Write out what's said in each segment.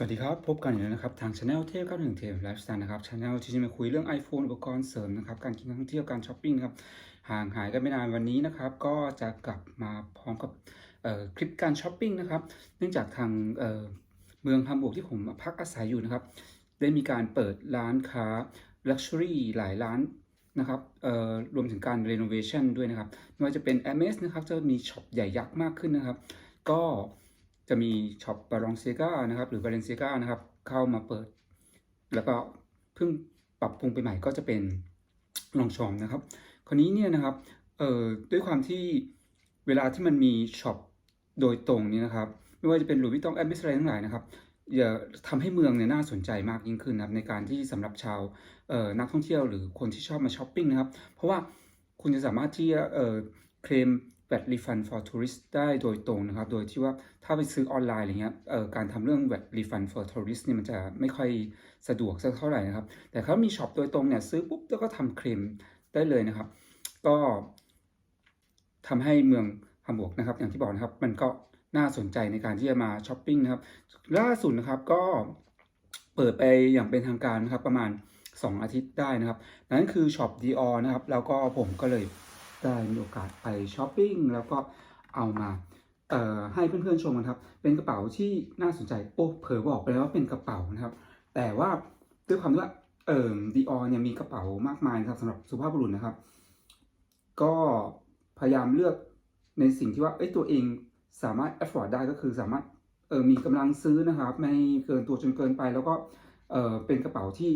สวัสดีครับ พบกันอีกแล้วนะครับ ทางช anel เที่ยว91เทปไลฟ์สไตล์นะครับช anel ที่จะมาคุยเรื่อง iPhone อุปกรณ์เสริมนะครับ การกินท่องเที่ยวการช้อปปิ้งครับ ห่างหายกันไม่นานวันนี้นะครับ ก็จะกลับมาพร้อมกับคลิปการช้อปปิ้งนะครับ เนื่องจากทางเเมืองฮัมบูร์กที่ผมพักอาศัยอยู่นะครับ ได้มีการเปิดร้านค้า Luxury หลายร้านนะครับรวมถึงการ renovation ด้วยนะครับไม่ว่าจะเป็น MS นะครับจะมีช็อปใหญ่ยักษ์มากขึ้นนะครับ ก็ จะมีช็อปบารองเซกานะครับหรือ b a l e n c i a g a นะครับเข้ามาเปิด แล้วก็เพิ่งปรับปรุงไปใหม่ก็จะเป็นลองชอมนะครับ คราวนี้เนี่ยนะครับเอ่อด้วยความที่เวลาที่มันมีช็อปโดยตรงนี้นะครับ ไม่ว่าจะเป็นหลุยส์วิตตองแอดมิสอะไรทั้งหลายนะครับอย่าทำให้เมืองเนี่ยน่าสนใจมากยิ่งขึ้นนะครับในการที่สำหรับชาวเอ่อนักท่องเที่ยวหรือคนที่ชอบมาช้อปปิ้งนะครับ เพราะว่าคุณจะสามารถที่จะเอ่อ เคลม VAT refund for tourist ได้โดยตรงนะครับ โดยที่ว่าถ้าไปซื้อออนไลน์อะไรเงี้ยการทำเรื่อง VAT refund for tourist เนี่ยมันจะไม่ค่อยสะดวกสักเท่าไหร่นะครับ แต่ถ้ามีช็อปโดยตรงเนี่ยซื้อปุ๊บแล้วก็ทำเคลมได้เลยนะครับ ก็ทำให้เมืองฮัมบูร์กนะครับ อย่างที่บอกนะครับ มันก็น่าสนใจในการที่จะมาช้อปปิ้งนะครับ ล่าสุดนะครับก็เปิดไปอย่างเป็นทางการนะครับประมาณ 2 อาทิตย์ได้นะครับ นั่นคือช็อป Dior นะครับ แล้วก็ผมก็เลย ได้มีโอกาสไปช้อปปิ้งแล้วก็เอามาเอ่อให้เพื่อนๆชมกันครับ เป็นกระเป๋าที่น่าสนใจโอ้เผลอบอกไปแล้วว่าเป็นกระเป๋านะครับ แต่ว่าด้วยความที่ว่าเอ่อ Dior เนี่ยมีกระเป๋ามากมายนะครับสำหรับสุภาพบุรุษนะครับ ก็พยายามเลือกในสิ่งที่ว่าเอ้ยตัวเองสามารถ afford ได้ก็คือสามารถเออมีกำลังซื้อนะครับ ไม่เกินตัวจนเกินไป แล้วก็เออเป็นกระเป๋าที่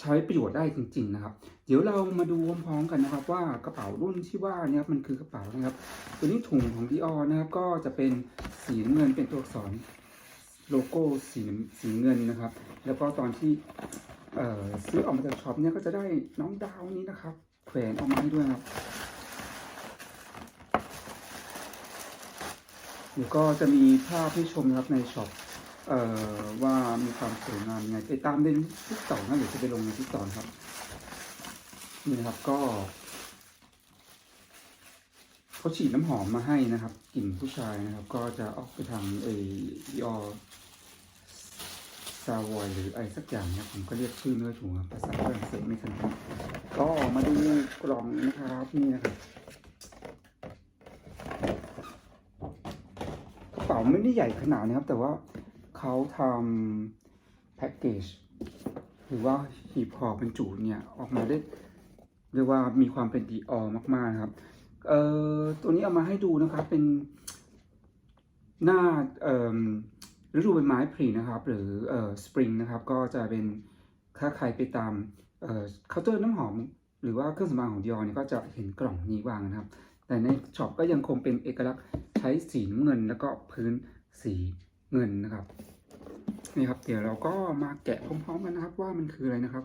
ใช้ประโยชน์ได้จริง ๆ นะครับ เดี๋ยวเรามาดูพร้อมๆกันนะครับ ว่ากระเป๋ารุ่นที่ว่านี่ยมันคือกระเป๋านะครับ ตัวนี้ถุงของ Dior นะครับก็จะเป็นสีเงินเป็นตัวอักษรโลโก้สีสีเงินนะครับ แล้วก็ตอนที่เอ่อซื้อออกมาจากช็อปเนี่ยก็จะได้น้องดาวนี้นะครับแขวนออกมาให้ด้วยครับเดี๋ยวก็จะมีภาพให้ชมครับในช็อป ว่ามีความสวยงามยังไงติดตามในทิกตอกนะเดี๋ยวจะไปลงในทิกตอกครับ นี่นะครับก็เขาฉีดน้ำหอมมาให้นะครับกลิ่นผู้ชายนะครับ ก็จะออกไปทางเอยอซาวอยหรืออะไรสักอย่างนะผมก็เรียกชื่อเนื้อถุงภาษาฝรั่งเศสไม่ทันก็มาดูกล่องนะครับนี่นะครับกระเป๋าไม่ได้ใหญ่ขนาดนะครับ แต่ว่า เขาทำแพ็กเกจหรือว่าหีบห่อบรรจุเนี่ยออกมาได้เรียกว่ามีความเป็นดีออมากๆนะครับ เอ่อตัวนี้เอามาให้ดูนะครับเป็นหน้าเอ่อฤดูใบไม้ผลินะครับ หรือเอ่อสปริงนะครับ ก็จะเป็นถ้าใครไปตามเอ่อเคาน์เตอร์น้ำหอม หรือว่าเครื่องสำอางของดิออเนี่ยก็จะเห็นกล่องนี้วางนะครับ แต่ในช็อปก็ยังคงเป็นเอกลักษณ์ใช้สีเงินแล้วก็พื้นสีเงินนะครับ นี่ครับ เดี๋ยวเราก็มาแกะพร้อมๆกันนะครับ ว่ามันคืออะไรนะครับ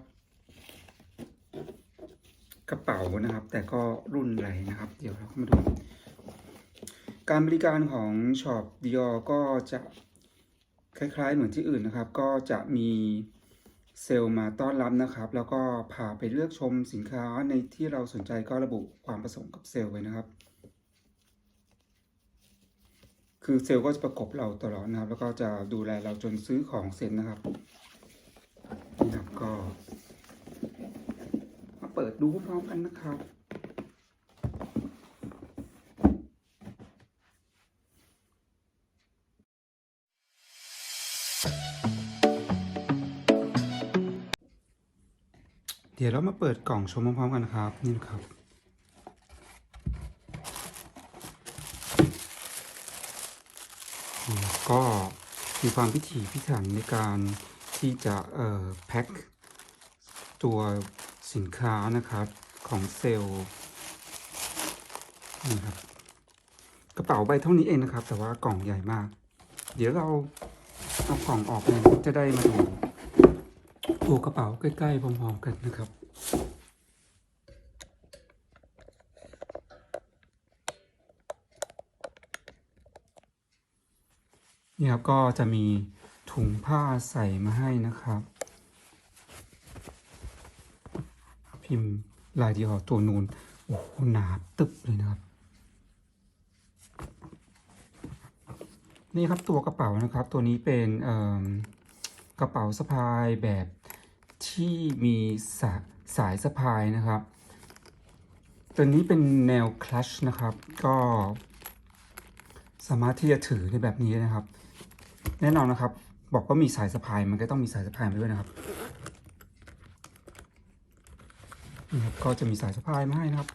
กระเป๋านะครับ แต่ก็รุ่นอะไรนะครับ เดี๋ยวเรามาดู การบริการของช็อปดิอก็จะคล้ายๆ เหมือนที่อื่นนะครับ ก็จะมีเซลล์มาต้อนรับนะครับ แล้วก็พาไปเลือกชมสินค้าในที่เราสนใจก็ระบุความประสงค์กับเซลล์ไว้นะครับ คือเซลล์ก็จะประกบเราตลอดนะครับ แล้วก็จะดูแลเราจนซื้อของเสร็จนะครับนี่ครับก็ มาเปิดดูพร้อมกันนะครับเดี๋ยวเรามาเปิดกล่องชมพร้อมๆกันนะครับ นี่นะครับ ก็ มีความพิถีพิถันในการที่จะแพ็คตัวสินค้านะครับของเซลล์นี่ครับกระเป๋าใบเท่านี้เองนะครับ แต่ว่ากล่องใหญ่มาก เดี๋ยวเราเอากล่องออกเลยจะได้มาดูตัวกระเป๋าใกล้ๆพร้อมๆกันนะครับ นี่ครับก็จะมีถุงผ้าใส่มาให้นะครับ พิมพ์ลายเดียวตัวนูนโอ้โหหนาตึบเลยนะครับ นี่ครับตัวกระเป๋านะครับ ตัวนี้เป็นกระเป๋าสะพายแบบที่มีสาสายสะพายนะครับ ตัวนี้เป็นแนวคลัชนะครับ ก็สามารถที่จะถือในแบบนี้นะครับ แน่นอนนะครับ บอกว่ามีสายสะพายมันก็ต้องมีสายสะพายมาด้วยนะครับนี่ครับก็จะมีสายสะพายมาให้นะครับ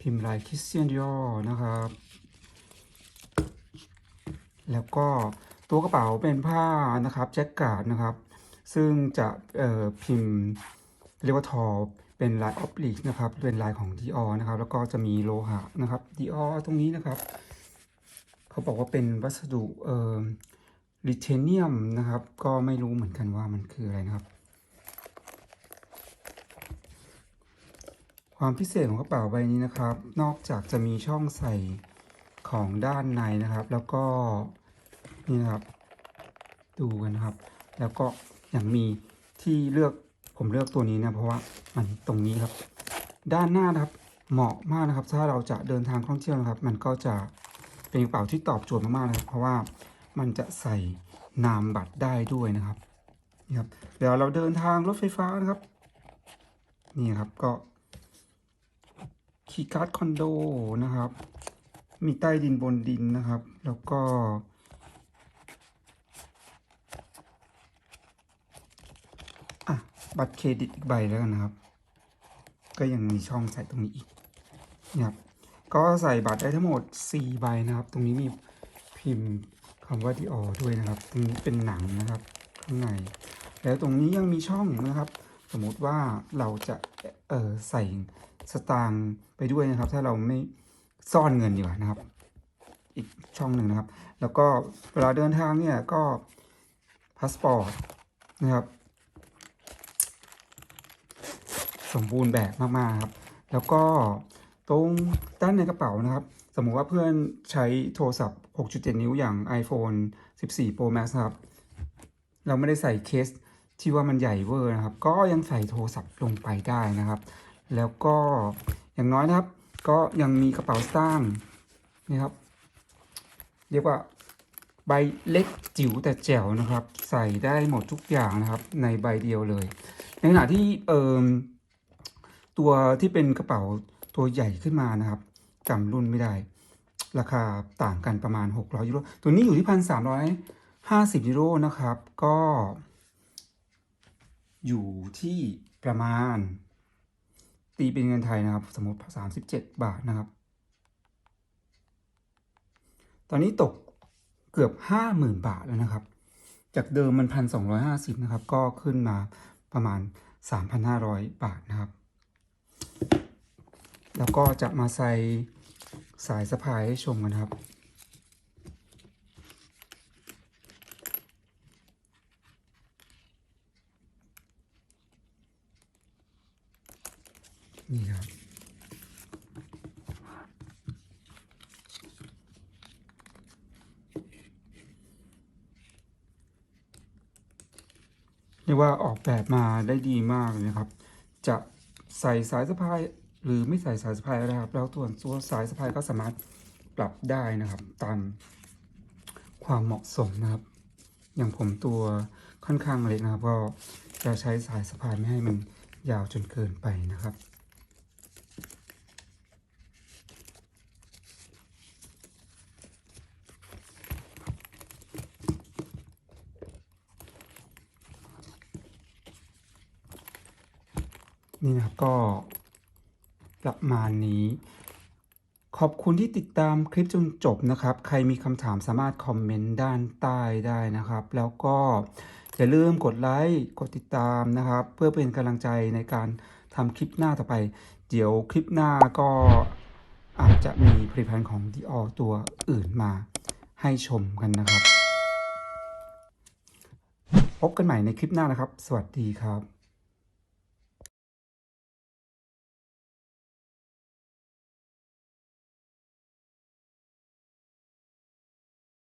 พิมพ์ลายคริสเตียนดิออนะครับ แล้วก็ตัวกระเป๋าเป็นผ้านะครับแจ็คการ์ดนะครับ ซึ่งจะพิมพ์เรียกว่าทอเป็นลายออฟลิกนะครับเป็นลายของดีออนะครับ แล้วก็จะมีโลหะนะครับดีออตรงนี้นะครับ เขาบอกว่าเป็นวัสดุเอ่อ ลิเทเนียมนะครับ ก็ไม่รู้เหมือนกันว่ามันคืออะไรนะครับ ความพิเศษของกระเป๋าใบนี้นะครับ นอกจากจะมีช่องใส่ของด้านในนะครับ แล้วก็นี่นะครับ ดูกันนะครับ แล้วก็อย่างมีที่เลือกผมเลือกตัวนี้นะเพราะว่ามันตรงนี้ครับ ด้านหน้านะครับเหมาะมากนะครับ ถ้าเราจะเดินทางท่องเที่ยวนะครับ มันก็จะเป็นกระเป๋าที่ตอบโจทย์มากๆนะครับ เพราะว่า มันจะใส่นามบัตรได้ด้วยนะครับนี่ครับเดี๋ยวเราเดินทางรถไฟฟ้านะครับ นี่ครับก็คีย์การ์ดคอนโดนะครับ มีใต้ดินบนดินนะครับ แล้วก็อะบัตรเครดิตอีกใบแล้วกันนะครับ ก็ยังมีช่องใส่ตรงนี้อีกนะครับก็ใส่บัตรได้ทั้งหมด 4 ใบนะครับ ตรงนี้มีพิมพ์ คำว่าดีออด้วยนะครับตรงนี้เป็นหนังนะครับข้างใน แล้วตรงนี้ยังมีช่องนะครับ สมมติว่าเราจะเออใส่สตางค์ไปด้วยนะครับ ถ้าเราไม่ซ่อนเงินดีกว่านะครับ อีกช่องหนึ่งนะครับ แล้วก็เวลาเดินทางเนี่ยก็พาสปอร์ตนะครับ สมบูรณ์แบบมากๆครับ แล้วก็ตรงด้านในกระเป๋านะครับ มมุติว่าเพื่อนใช้โทรศัพท์ 6.7 นิ้วอย่าง iPhone 14 Pro Max นะครับ เราไม่ได้ใส่เคสที่ว่ามันใหญ่เวอร์นะครับ ก็ยังใส่โทรศัพท์ลงไปได้นะครับ แล้วก็อย่างน้อยนะครับ ก็ยังมีกระเป๋าสตางค์นี่ครับ เรียกว่าใบเล็กจิ๋วแต่แจ๋วนะครับ ใส่ได้หมดทุกอย่างนะครับ ในใบเดียวเลย ในขณะที่เอ่มตัวที่เป็นกระเป๋าตัวใหญ่ขึ้นมานะครับ จำรุ่นไม่ได้ ราคาต่างกันประมาณ 600ยูโรตัวนี้อยู่ที่พันสามร้อยห้าสิบยูโรนะครับ ก็ อยู่ที่ประมาณ ตีเป็นเงินไทยนะครับ สมมติ37บาทนะครับ ตอนนี้ตกเกือบ50,000บาทแล้วนะครับ จากเดิมมัน1,250นะครับ ก็ขึ้นมาประมาณ3,500บาทนะครับแล้วก็จะมาใส่ สายสะพายให้ชมกันครับ นี่ครับ เรียกว่าออกแบบมาได้ดีมากเลยนะครับ จะใส่สายสะพาย หรือไม่ใส่สายสะพายก็ได้ครับ แล้วตัวตัวสายสะพายก็สามารถปรับได้นะครับ ตามความเหมาะสมนะครับ อย่างผมตัวค่อนข้างเล็กนะครับ ก็จะใช้สายสะพายไม่ให้มันยาวจนเกินไปนะครับนี่นะครับก็ ประมาณนี้ ขอบคุณที่ติดตามคลิปจนจบนะครับ ใครมีคำถามสามารถคอมเมนต์ด้านใต้ได้นะครับ แล้วก็อย่าลืมกดไลค์ กดติดตามนะครับ เพื่อเป็นกำลังใจในการทำคลิปหน้าต่อไป เดี๋ยวคลิปหน้าก็อาจจะมีผลิตภัณฑ์ของ Dior ตัวอื่นมาให้ชมกันนะครับ พบกันใหม่ในคลิปหน้านะครับ สวัสดีครับ